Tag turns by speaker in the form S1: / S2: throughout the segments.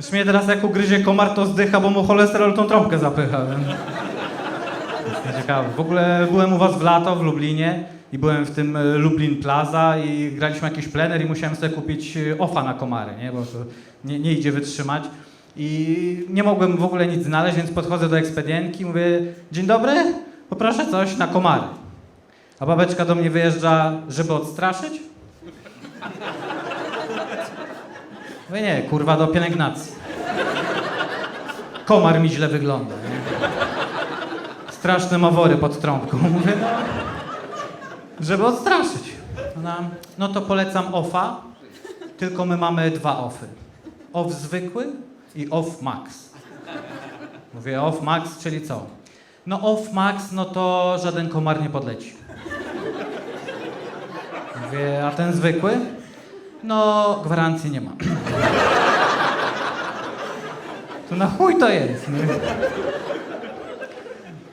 S1: Już mnie teraz jak ugryzie komar, to zdycha, bo mu cholesterol tą trąbkę zapycha. Więc... Jest nieciekawe. W ogóle byłem u was w lato w Lublinie i byłem w tym e, Lublin Plaza i graliśmy jakiś plener i musiałem sobie kupić e, ofa na komary, nie? bo to nie, nie idzie wytrzymać. I nie mogłem w ogóle nic znaleźć, więc podchodzę do ekspedientki, mówię, dzień dobry, poproszę coś na komary. A babeczka do mnie wyjeżdża, żeby odstraszyć? Mówię, nie, kurwa, do pielęgnacji. Komar mi źle wygląda, nie? Straszne mawory pod trąbką. Mówię, no, żeby odstraszyć. No to polecam OFA, tylko my mamy dwa OFy. OFF zwykły i OFF Max. Mówię, OFF Max, czyli co? No OFF Max, no to żaden komar nie podleci. Mówię, a ten zwykły? No, gwarancji nie ma. To na chuj to jest. Nie?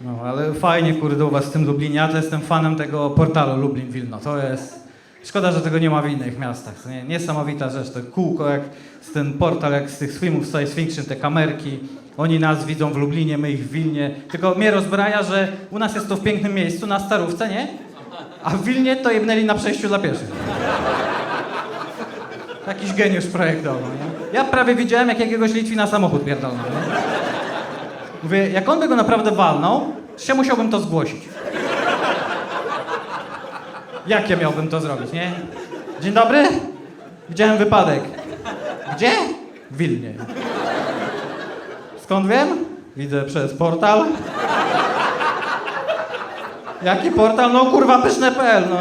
S1: No, ale fajnie, kurde, u was w tym Lublinie. Ja to jestem fanem tego portalu Lublin Wilno. To jest... Szkoda, że tego nie ma w innych miastach. Nie, niesamowita rzecz. To kółko, jak z ten portal, jak z tych filmów science fiction, te kamerki. Oni nas widzą w Lublinie, my ich w Wilnie. Tylko mnie rozbraja, że u nas jest to w pięknym miejscu, na Starówce, nie? A w Wilnie to jebnęli na przejściu dla pieszych. Jakiś geniusz projektował, nie? Ja prawie widziałem, jak jakiegoś Litwina samochód pierdolnął, nie? Mówię, jak on by go naprawdę walnął, się musiałbym to zgłosić. Jak ja miałbym to zrobić, nie? Dzień dobry. Widziałem wypadek. Gdzie? W Wilnie. Skąd wiem? Widzę przez portal. Jaki portal? No kurwa pyszne.pl, no.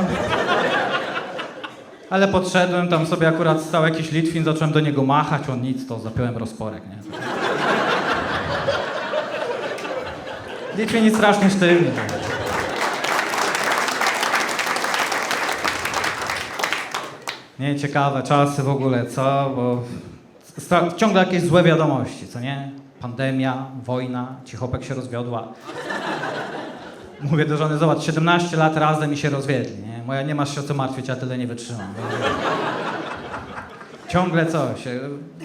S1: Ale podszedłem, tam sobie akurat stał jakiś Litwin, zacząłem do niego machać, on nic, to zapiąłem rozporek, nie? Litwini strasznie sztywni. Nie, ciekawe czasy w ogóle, co? Bo ciągle jakieś złe wiadomości, co nie? Pandemia, wojna, cichopek się rozwiodła. Mówię do żony, zobacz, 17 lat razem i się rozwiedli, nie? Moja nie masz się o co martwić, ja tyle nie wytrzymam. Ciągle coś.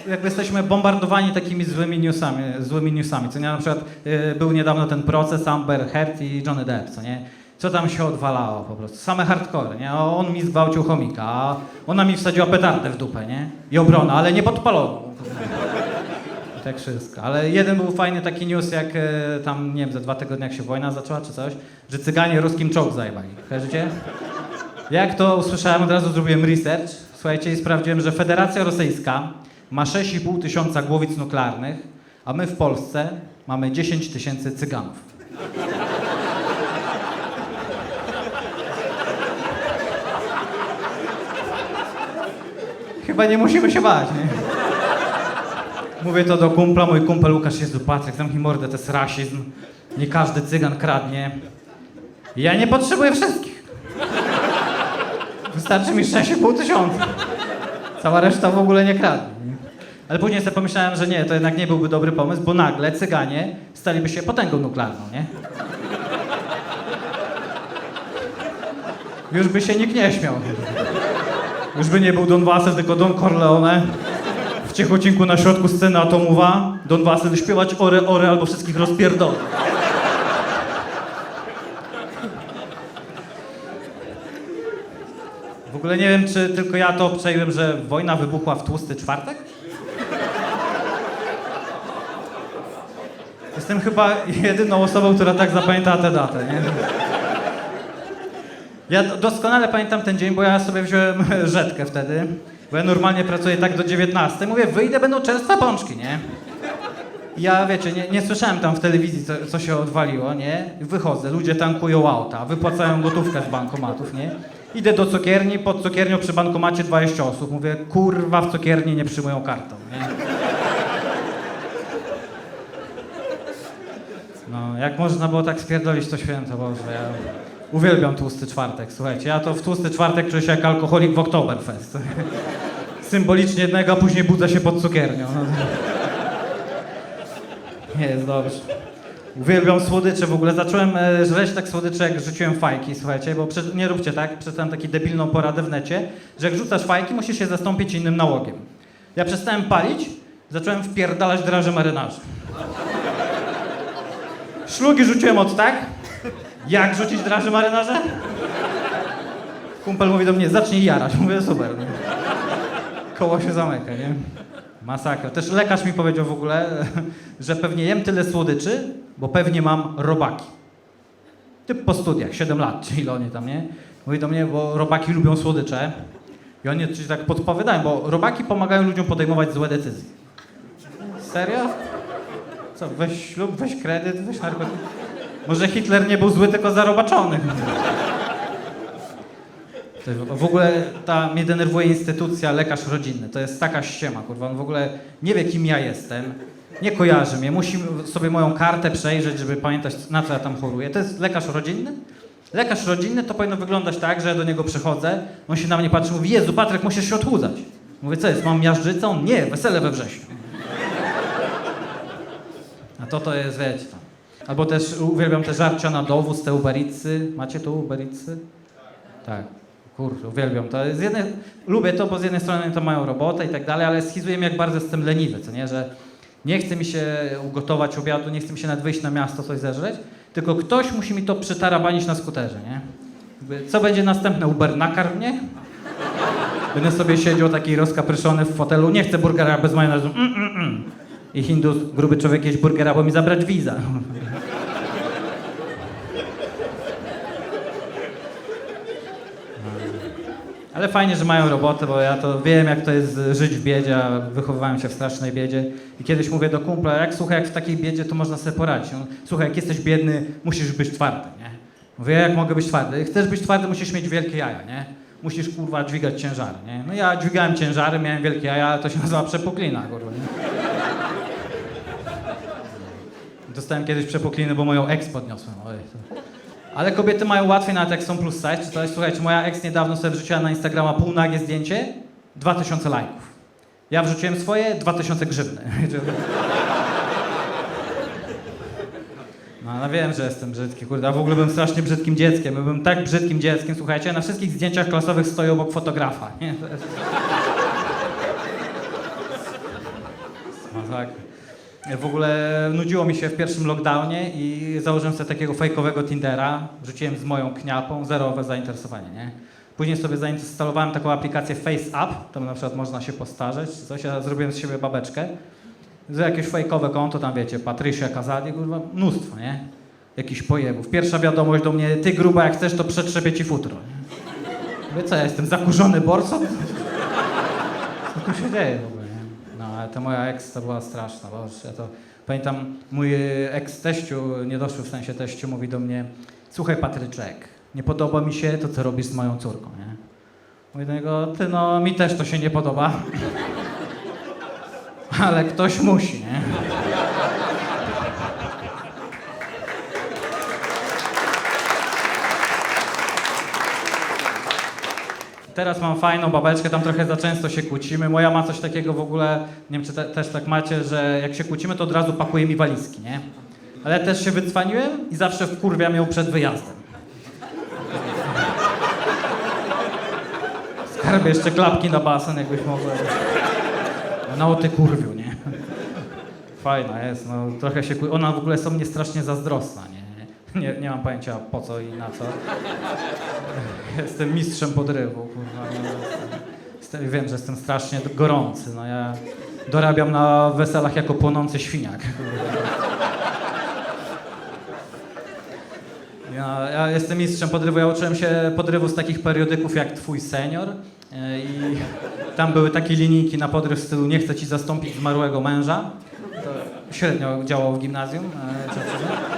S1: Jakby jesteśmy bombardowani takimi złymi newsami, złymi newsami. Co nie, na przykład y, był niedawno ten proces Amber Heard i Johnny Depp, co nie? Co tam się odwalało po prostu? Same hardcore, nie? On mi zgwałcił chomika, a ona mi wsadziła petardę w dupę, nie? I obrona, ale nie podpaloną. Tak wszystko. Ale jeden był fajny taki news, jak e, tam, nie wiem, za dwa tygodnie, jak się wojna zaczęła czy coś, że Cyganie ruskim czołg zajebali. Kojarzycie? Jak to usłyszałem, od razu zrobiłem research. Słuchajcie, i sprawdziłem, że Federacja Rosyjska ma 6,5 tysiąca głowic nuklearnych, a my w Polsce mamy 10 tysięcy Cyganów. Chyba nie musimy się bać, nie? Mówię to do kumpla, mój kumpel Łukasz Jezu, Patryk, zamknij mordę, to jest rasizm. Nie każdy cygan kradnie. Ja nie potrzebuję wszystkich. Wystarczy mi 6,5 tysiąca. Cała reszta w ogóle nie kradnie. nie? Ale później sobie pomyślałem, że nie, to jednak nie byłby dobry pomysł, bo nagle cyganie staliby się potęgą nuklearną, nie? Już by się nikt nie śmiał. Już by nie był Don Wasel, tylko Don Corleone. W ciechocinku na środku sceny atomowa. Don Wasel śpiewać ore, ore albo wszystkich rozpierdolę. Ogóle nie wiem, czy tylko ja to obczaiłem, że wojna wybuchła w tłusty czwartek? Jestem chyba jedyną osobą, która tak zapamiętała tę datę, nie? Ja doskonale pamiętam ten dzień, bo ja sobie wziąłem rzetkę wtedy, bo ja normalnie pracuję tak do 19. Mówię, wyjdę, będą częste pączki, nie? Ja, wiecie, nie, nie słyszałem tam w telewizji, co, co się odwaliło, nie? Wychodzę, ludzie tankują auta, wypłacają gotówkę z bankomatów, nie? Idę do cukierni, pod cukiernią przy bankomacie 20 osób. Mówię, kurwa, w cukierni nie przyjmują kartą, nie? No, jak można było tak spierdolić to święto, Boże, ja uwielbiam tłusty czwartek, słuchajcie. Ja to w tłusty czwartek czuję się jak alkoholik w Oktoberfest. Symbolicznie jednego, a później budzę się pod cukiernią. No. Nie jest dobrze. Uwielbiam słodycze, w ogóle zacząłem e, żreć tak słodycze, jak rzuciłem fajki, słuchajcie, bo przed, nie róbcie tak, przeczytałem taką debilną poradę w necie, że jak rzucasz fajki, musisz się zastąpić innym nałogiem. Ja przestałem palić, zacząłem wpierdalać draże marynarzy. Szlugi rzuciłem od tak. Jak rzucić draże marynarze? Kumpel mówi do mnie, zacznij jarać. Mówię, super. Nie? Koło się zamyka, nie? Masakra. Też lekarz mi powiedział w ogóle, że pewnie jem tyle słodyczy, bo pewnie mam robaki. Typ po studiach, 7 lat, czy ile oni tam, nie? Mówi do mnie, bo robaki lubią słodycze. I oni coś tak podpowiadają, bo robaki pomagają ludziom podejmować złe decyzje. Serio? Co, weź ślub, weź kredyt, weź narkotyki. Może Hitler nie był zły, tylko zarobaczony. W ogóle ta mnie denerwuje instytucja lekarz rodzinny. To jest taka ściema, kurwa. On w ogóle nie wie, kim ja jestem. Nie kojarzy mnie. Musi sobie moją kartę przejrzeć, żeby pamiętać, na co ja tam choruję. To jest lekarz rodzinny? Lekarz rodzinny to powinno wyglądać tak, że ja do niego przychodzę, on się na mnie patrzy mówi, Jezu, Patryk, musisz się odchudzać. Mówię, co jest, mam miażdżycę? On, nie, wesele we wrześniu. A to to jest, wiecie tam. Albo też uwielbiam te żarcia na dowóz, te ubericy. Macie tu ubericy? Tak. Kurde, uwielbiam to. Z jednej, lubię to, bo z jednej strony to mają robotę i tak dalej, ale schizuje mnie, jak bardzo jestem leniwy, co nie, że nie chce mi się ugotować obiadu, nie chce mi się nawet wyjść na miasto coś zeżreć, tylko ktoś musi mi to przytarabanić na skuterze, nie? Co będzie następne? Uber nakarm mnie? Będę sobie siedział taki rozkapryszony w fotelu, nie chcę burgera bez majonezu. Mm, mm, mm. I Hindus, gruby człowiek jeść burgera, bo mi zabrać wiza. Ale fajnie, że mają robotę, bo ja to wiem, jak to jest żyć w biedzie, a wychowywałem się w strasznej biedzie. I kiedyś mówię do kumpla, jak słuchaj, jak w takiej biedzie, to można sobie poradzić. On, słuchaj, jak jesteś biedny, musisz być twardy, nie? Mówię, jak mogę być twardy? Chcesz być twardy, musisz mieć wielkie jaja, nie? Musisz, kurwa, dźwigać ciężary, nie? No ja dźwigałem ciężary, miałem wielkie jaja, ale to się nazywa przepuklina, kurwa, nie? Dostałem kiedyś przepukliny, bo moją ex podniosłem. Oj, to... Ale kobiety mają łatwiej, nawet jak są plus size. Czy to jest, słuchajcie, moja ex niedawno sobie wrzuciła na Instagrama półnagie zdjęcie, 2000 lajków. Ja wrzuciłem swoje, 2000 grzywny. No, ale wiem, że jestem brzydki, kurde, a w ogóle byłem strasznie brzydkim dzieckiem. Byłem tak brzydkim dzieckiem, słuchajcie, na wszystkich zdjęciach klasowych stoję obok fotografa, nie? No tak. W ogóle nudziło mi się w pierwszym lockdownie i założyłem sobie takiego fejkowego Tindera. Rzuciłem z moją kniapą, zerowe zainteresowanie, nie? Później sobie zainstalowałem taką aplikację FaceApp, tam na przykład można się postarzeć, coś, ja zrobiłem z siebie babeczkę. Z jakieś fejkowe konto, tam wiecie, Patrycja Kazadi, kurwa, mnóstwo, nie? Jakiś pojebów. Pierwsza wiadomość do mnie, ty gruba, jak chcesz, to przetrzepię ci futro? Mówię, co ja jestem, zakurzony borsą? Co tu się dzieje w ogóle? No, ale ta moja ex to była straszna, bo ja to pamiętam, mój ex teściu, niedoszły w sensie teściu, mówi do mnie, słuchaj Patryczek, nie podoba mi się to, co robisz z moją córką, nie? Mówię do niego, ty no, mi też to się nie podoba. Ale ktoś musi, nie? Teraz mam fajną babeczkę, tam trochę za często się kłócimy. Moja ma coś takiego w ogóle, nie wiem czy te, też tak macie, że jak się kłócimy, to od razu pakuje mi walizki, nie? Ale też się wycwaniłem i zawsze wkurwiam ją przed wyjazdem. Skarbie jeszcze klapki na basen, jakbyś mogła. No ty kurwiu, nie? Fajna jest, no trochę się. Ona w ogóle są mnie strasznie zazdrosna, nie? Nie, nie mam pojęcia po co i na co. Jestem mistrzem podrywu, wiem, że jestem strasznie gorący, no ja dorabiam na weselach jako płonący świniak. Ja, ja jestem mistrzem podrywu. Ja uczyłem się podrywu z takich periodyków jak Twój senior. E, I tam były takie linijki na podryw w stylu nie chcę ci zastąpić zmarłego męża. To średnio działało w gimnazjum. e,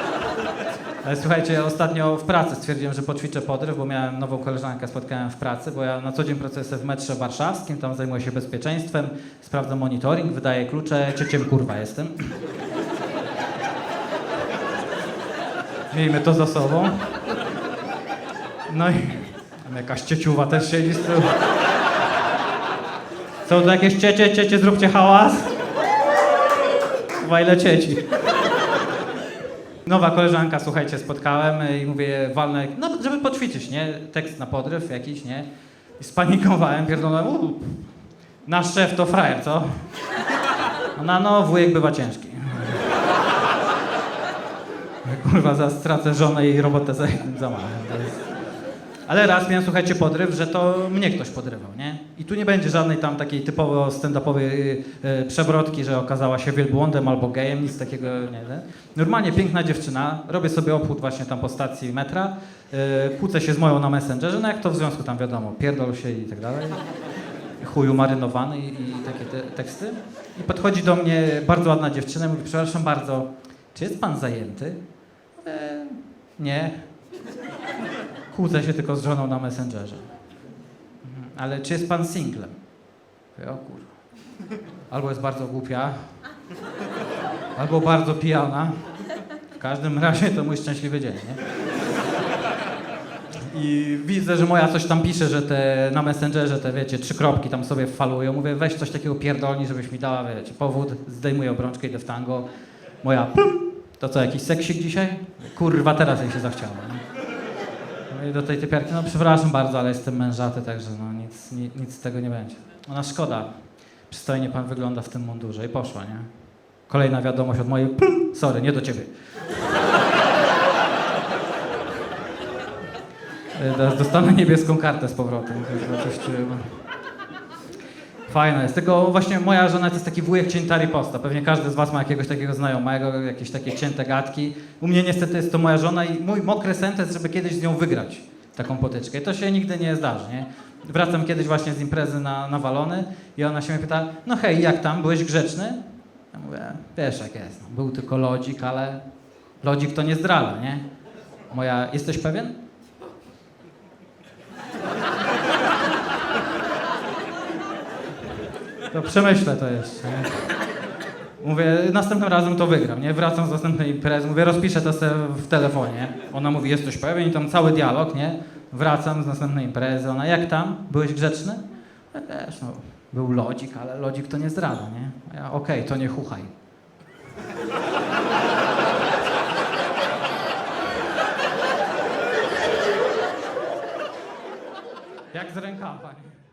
S1: słuchajcie, ostatnio w pracy stwierdziłem, że poćwiczę podryw, bo miałem nową koleżankę, spotkałem w pracy, bo ja na co dzień pracuję w metrze warszawskim, tam zajmuję się bezpieczeństwem, sprawdzam monitoring, wydaję klucze, cieciem kurwa jestem. Miejmy to za sobą. No i tam jakaś cieciuwa też siedzi z tyłu. Są tu jakieś ciecie, ciecie, zróbcie hałas. Ile cieci. Nowa koleżanka, słuchajcie, spotkałem i mówię, walnę, no żeby poćwiczyć, nie? Tekst na podryw jakiś, nie? I spanikowałem, pierdolę, uuu, nasz szef to frajer, co? Ona, no, wujek bywa ciężki. Kurwa, zaraz stracę żonę i robotę za jednym zamachem. Ale raz miałem, słuchajcie, podryw, że to mnie ktoś podrywał, nie? I tu nie będzie żadnej tam takiej typowo stand-upowej y, y, przewrotki, że okazała się wielbłądem albo gejem, nic takiego nie. nie? Normalnie piękna dziewczyna, robię sobie obchód właśnie tam po stacji metra, y, kłócę się z moją na Messengerze, no jak to w związku tam wiadomo, pierdol się i tak dalej. Chuju marynowany i, i takie te, teksty. I podchodzi do mnie bardzo ładna dziewczyna i mówi, przepraszam bardzo, czy jest pan zajęty? Nie. Kłócę się tylko z żoną na Messengerze. Mhm. Ale czy jest pan singlem? O kurwa. Albo jest bardzo głupia, albo bardzo pijana. W każdym razie to mój szczęśliwy dzień, nie? I widzę, że moja coś tam pisze, że te na Messengerze te, wiecie, trzy kropki tam sobie falują. Mówię, weź coś takiego pierdolni, żebyś mi dała, wiecie, powód. Zdejmuję obrączkę, idę w tango. Moja, to co, jakiś seksik dzisiaj? Kurwa, teraz jej się zachciało. I do tej typiarki, no przepraszam bardzo, ale jestem mężaty, także no nic, nic, nic z tego nie będzie. Ona szkoda. Przystojnie pan wygląda w tym mundurze i poszła, nie? Kolejna wiadomość od mojej, plum, sorry, nie do ciebie. Teraz dostanę niebieską kartę z powrotem. kurwa, Fajne jest. Tego właśnie moja żona to jest taki wujek cięta riposta. Pewnie każdy z was ma jakiegoś takiego znajomego, jakieś takie cięte gadki. U mnie niestety jest to moja żona i mój mokry sen to jest, żeby kiedyś z nią wygrać taką potyczkę. I to się nigdy nie zdarzy, nie? Wracam kiedyś właśnie z imprezy na, na walony i ona się mnie pyta, no hej, jak tam, byłeś grzeczny? Ja mówię, wiesz jak jest, no, był tylko lodzik, ale lodzik to nie zdradza, nie? Moja, jesteś pewien? To przemyślę to jeszcze. Mówię, następnym razem to wygram, nie? Wracam z następnej imprezy, mówię, rozpiszę to sobie w telefonie. Ona mówi, jesteś pewien? I tam cały dialog, nie? Wracam z następnej imprezy, ona, jak tam? Byłeś grzeczny? Ja też, no, był lodzik, ale lodzik to nie zdradza, nie? Ja, okej, to nie chuchaj. Jak z rękawa, nie?